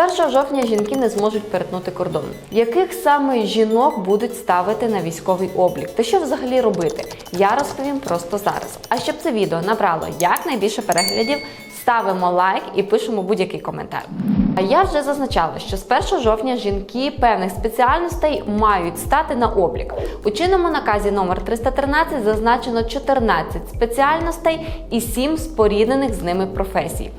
З 1 жовтня жінки не зможуть перетнути кордон. Яких саме жінок будуть ставити на військовий облік? Та що взагалі робити? Я розповім просто зараз. А щоб це відео набрало якнайбільше переглядів, ставимо лайк і пишемо будь-який коментар. А я вже зазначала, що з 1 жовтня жінки певних спеціальностей мають стати на облік. У чинному наказі номер 313 зазначено 14 спеціальностей і 7 споріднених з ними професій.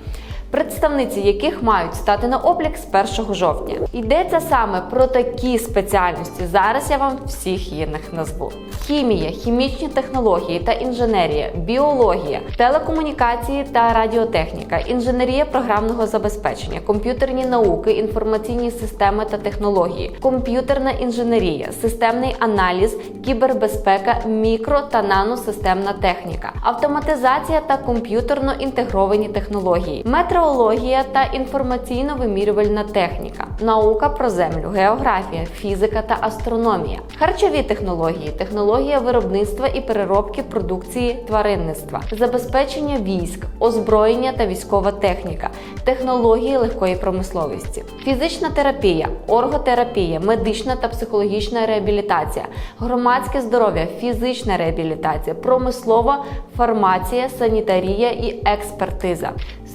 Представниці яких мають стати на облік з 1 жовтня. Йдеться саме про такі спеціальності. Зараз я вам всіх їх назву: хімія, хімічні технології та інженерія, біологія, телекомунікації та радіотехніка, інженерія програмного забезпечення, комп'ютерні науки, інформаційні системи та технології, комп'ютерна інженерія, системний аналіз, кібербезпека, мікро та наносистемна техніка, автоматизація та комп'ютерно інтегровані технології, метеорологія та інформаційно-вимірювальна техніка, наука про землю, географія, фізика та астрономія, харчові технології, технологія виробництва і переробки продукції тваринництва, забезпечення військ, озброєння та військова техніка, технології легкої промисловості, фізична терапія, орготерапія, медична та психологічна реабілітація, громадське здоров'я, фізична реабілітація, промислова фармація, санітарія і експертиза.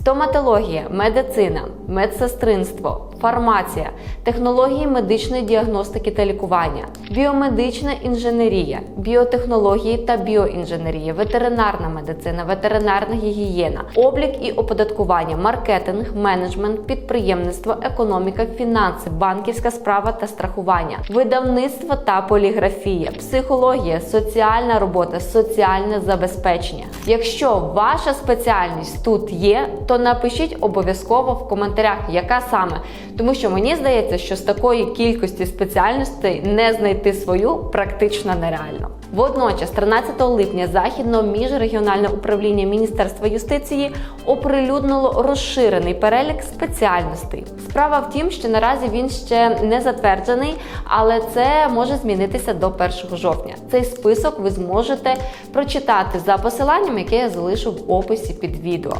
Стоматологія, медицина, медсестринство, фармація, технології медичної діагностики та лікування, біомедична інженерія, біотехнології та біоінженерія, ветеринарна медицина, ветеринарна гігієна, облік і оподаткування, маркетинг, менеджмент, підприємництво, економіка, фінанси, банківська справа та страхування, видавництво та поліграфія, психологія, соціальна робота, соціальне забезпечення. Якщо ваша спеціальність тут є, то напишіть обов'язково в коментарях, яка саме. Тому що мені здається, що з такої кількості спеціальностей не знайти свою практично нереально. Водночас, 13 липня, західно міжрегіональне управління Міністерства юстиції оприлюднило розширений перелік спеціальностей. Справа в тім, що наразі він ще не затверджений, але це може змінитися до 1 жовтня. Цей список ви зможете прочитати за посиланням, яке я залишу в описі під відео.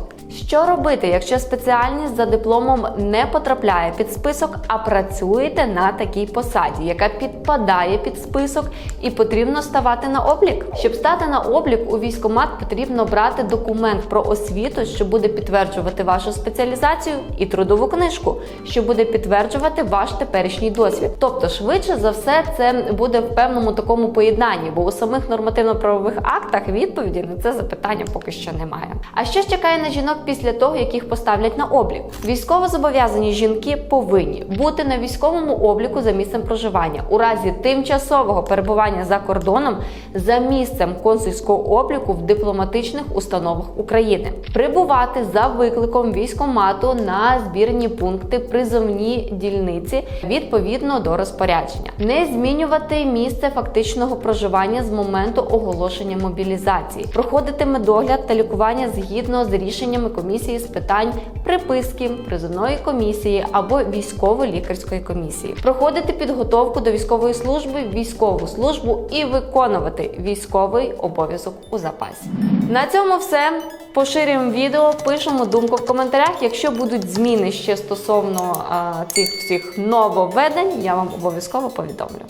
Що робити, якщо спеціальність за дипломом не потрапляє під список, а працюєте на такій посаді, яка підпадає під список, і потрібно ставати на облік? Щоб стати на облік у військкомат, потрібно брати документ про освіту, що буде підтверджувати вашу спеціалізацію, і трудову книжку, що буде підтверджувати ваш теперішній досвід. Тобто, швидше за все, це буде в певному такому поєднанні, бо у самих нормативно-правових актах відповіді на це запитання поки що немає. А що ж чекає на жінок після того, як їх поставлять на облік? Військово зобов'язані жінки повинні бути на військовому обліку за місцем проживання у разі тимчасового перебування за кордоном за місцем консульського обліку в дипломатичних установах України, прибувати за викликом військомату на збірні пункти призовні дільниці відповідно до розпорядження, не змінювати місце фактичного проживання з моменту оголошення мобілізації, проходити медогляд та лікування згідно з рішеннями комісії з питань приписки, призовної комісії або військово-лікарської комісії, проходити підготовку до військової служби, військову службу і виконувати військовий обов'язок у запасі. На цьому все. Поширюємо відео, пишемо думку в коментарях. Якщо будуть зміни ще стосовно а, цих всіх нововведень, я вам обов'язково повідомлю.